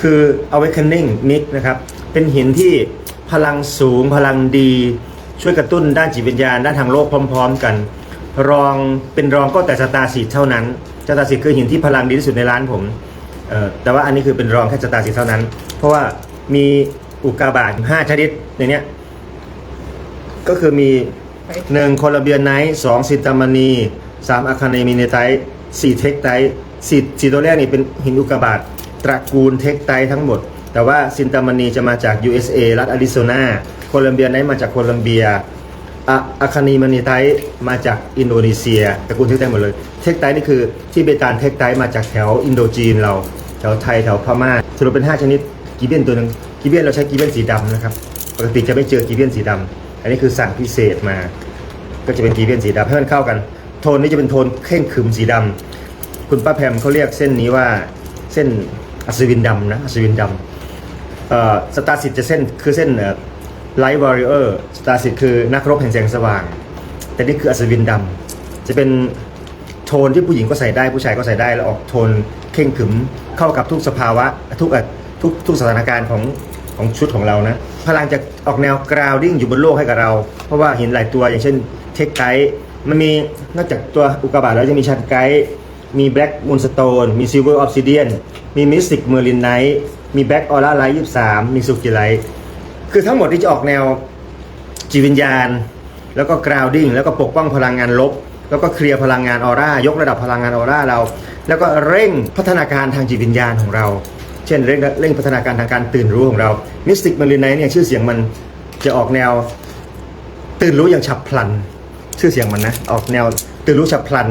คือ awakening mix นะครับ เป็นหินที่พลังสูงพลังดี ช่วยกระตุ้นด้านจิตวิญญาณ ด้านทางโลกพร้อม ๆ กัน รองเป็นรองก็แต่สตาร์สีเท่านั้นสตาร์สีคือหินที่พลังดีที่สุดในร้านผมแต่ว่าอันนี้คือเป็นรองแค่สตาร์สีเท่านั้น เพราะว่ามีอุกกาบาต5ชนิดในเนี้ยก็คือมี1โคลอมเบียนไนท์2ซิตามณี3อะคาเนมิเนไทต์4เทคไทต์สี่สี่ตัวแรกนี่เป็นหินอุกกาบาต ตระกูลเทคไทต์ทั้งหมด แต่ว่าซินตามณีจะมาจาก USA รัฐอาริโซนา โคลอมเบียไนท์มาจากโคลอมเบียอะอะคานีมานีไทต์มาจากอินโดนีเซียตระกูลเทคไทต์หมดเลย เทคไทต์นี่คือที่เบตานเทคไทต์มาจากแถวอินโดจีนเราแถวไทยแถวพม่าสรุปเป็น 5 ชนิดกีเบียนตัวหนึ่งกีเบียนเราใช้กีเบียนสีดำนะครับปกติจะไม่เจอกีเบียนสีดำอันนี้คือสั่งพิเศษมา ก็จะเป็นกีเบียนสีดำให้มันเข้ากัน โทนนี้จะเป็นโทนเข่งขึมสีดำคุณป้าแพมเขาเรียกเส้นนี้ว่าเส้น อัศวินดำนะอัศวินดำสตาร์สิทจะเส้นคือเส้นไลท์วอริเออร์สตาร์สิทคือนักรบแห่งแสงสว่าง แต่นี่คืออัศวินดำจะเป็นโทนที่ผู้หญิงก็ใส่ได้ผู้ชายก็ใส่ได้แล้วออกโทนเข่งขึมเข้ากับทุกสภาวะทุกทุกทุกสถานการณ์ของของชุดของเรานะพลังจะออกแนวกราวดิ้งอยู่บนโลกให้กับเรา เพราะว่าเหินหลายตัวอย่างเช่นเทคไกด์มันมีนอกจากตัวอุกกาบาตแล้วจะมีชันไกด์ มีแบล็กมูนสโตนมีซิลเวอร์ออฟซิเดียนมีมิสติกเมอร์ลินไนท์มีแบล็กออร่าไลท์ยี่สามมีสุกิไลท์คือทั้งหมดที่จะออกแนวจิตวิญญาณ แล้วก็ grounding แล้วก็ปกป้องพลังงานลบ แล้วก็เคลียร์พลังงานออร่ายกระดับพลังงานออร่าเรา แล้วก็เร่งพัฒนาการทางจิตวิญญาณของเรา เช่นเร่งเร่งพัฒนาการทางการตื่นรู้ของเรา Mystic m a r i n i t e เนี่ยชื่อเสียงมันจะออกแนวตื่นรู้อย่างฉับพลัน ชื่อเสียงมันนะออกแนวตื่นรู้ฉับพลัน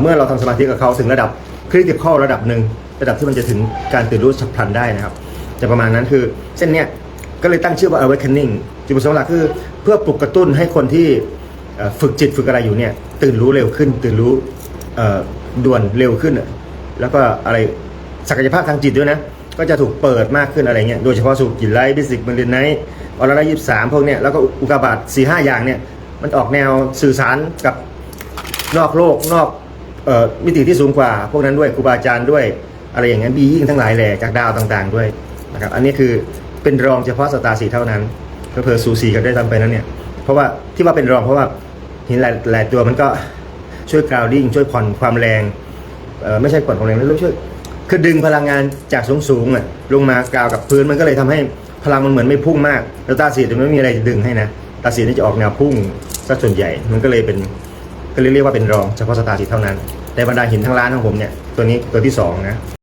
เมื่อเราทำสมาธิกับเขาถึงระดับคริติคอลระดับหนึ่งระดับที่มันจะถึงการตื่นรู้ฉับพลันได้นะครับจะประมาณนั้นคือเส้นเนี้ยก็เลยตั้งชื่อว่า awakening จุดประสงค์หลักคือเพื่อปลุกกระตุ้นให้คนที่ฝึกจิตฝึกอะไรอยู่เนี่ยตื่นรู้เร็วขึ้น ตื่นรู้ด่วนเร็วขึ้น แล้วก็อะไรศักยภาพทางจิตด้วยนะ ก็จะถูกเปิดมากขึ้นอะไรเงี้ยโดยเฉพาะสูกินไลท์บิสิกมันเรนไนท์ออร่ายี่สามพวกเนี้ยแล้วก็อุกกาบาตสี่ห้าอย่างเนี่ยมันออกแนวสื่อสารกับนอกโลกนอก มิติที่สูงกว่า พวกนั้นด้วยครูบาอาจารย์ด้วยอะไรอย่างเงี้ยบียิ่งทั้งหลายแหล่จากดาวต่างๆด้วยนะครับอันนี้คือเป็นรองเฉพาะสตาร์สีเท่านั้นเพือสูสีกันได้ทำไปนั้นเนี่ยเพราะว่าที่ว่าเป็นรองเพราะว่าหินหลายหลายตัวมันก็ช่วยกราวดิ้งช่วยผ่อนความแรงไม่ใช่ผ่อนความแรงแล้วช่วยคือดึงพลังงานจากสูงสูงๆอะลงมากราวกับพื้นมันก็เลยทำให้พลังมันเหมือนไม่พุ่งมากแล้วตาสีจะไม่มีอะไรดึงให้นะตาสีนี่จะออกแนวพุ่งซะส่วนใหญ่มันก็เลยเป็น ก็เลยเรียกว่าเป็นรองเฉพาะสตาร์สีเท่านั้นแต่บรรดาหินทั้งร้านของผมเนี่ยตัวนี้ตัวที่สองนะ